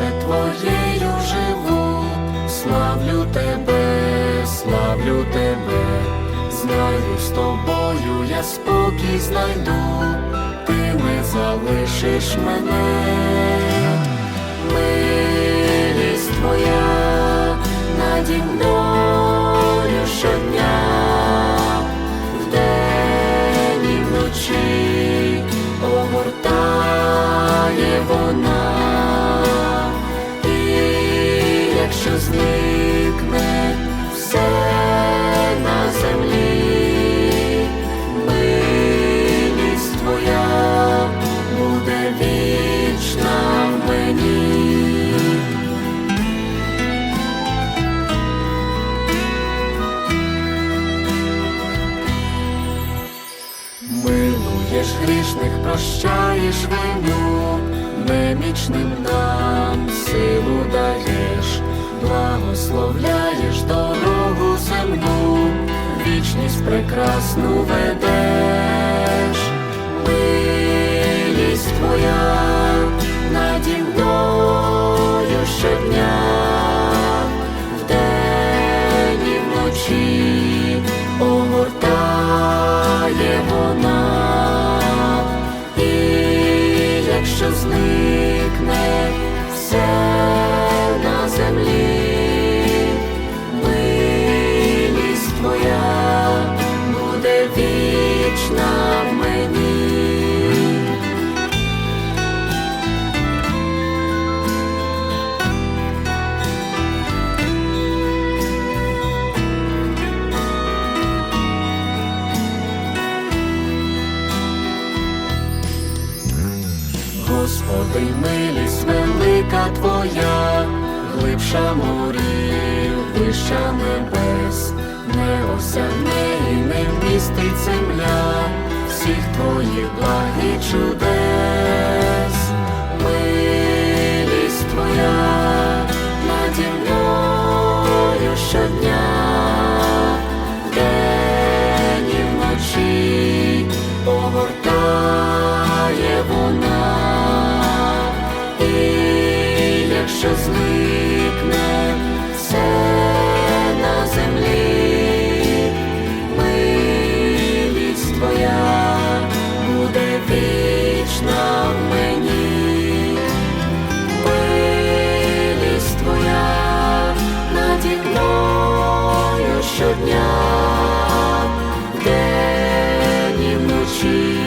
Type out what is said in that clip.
лише твоєю живу, славлю тебе, славлю тебе, знаю з тобою я спокій знайду, ти не залишиш мене, зникне все на землі, милість твоя буде вічна в мені. Милуєш грішних, прощаєш вину, немічним нам силу даєш, благословляєш дорогу земну, вічність прекрасну ведеш, милість твоя Господи, милість велика Твоя, глибша морів, вища небес, не осягне і не вмістить земля. Всіх Твоїх благ і чудес, якщо зникне все на землі, милість твоя буде вічна в мені, милість твоя наді мною щодня, вдень і вночі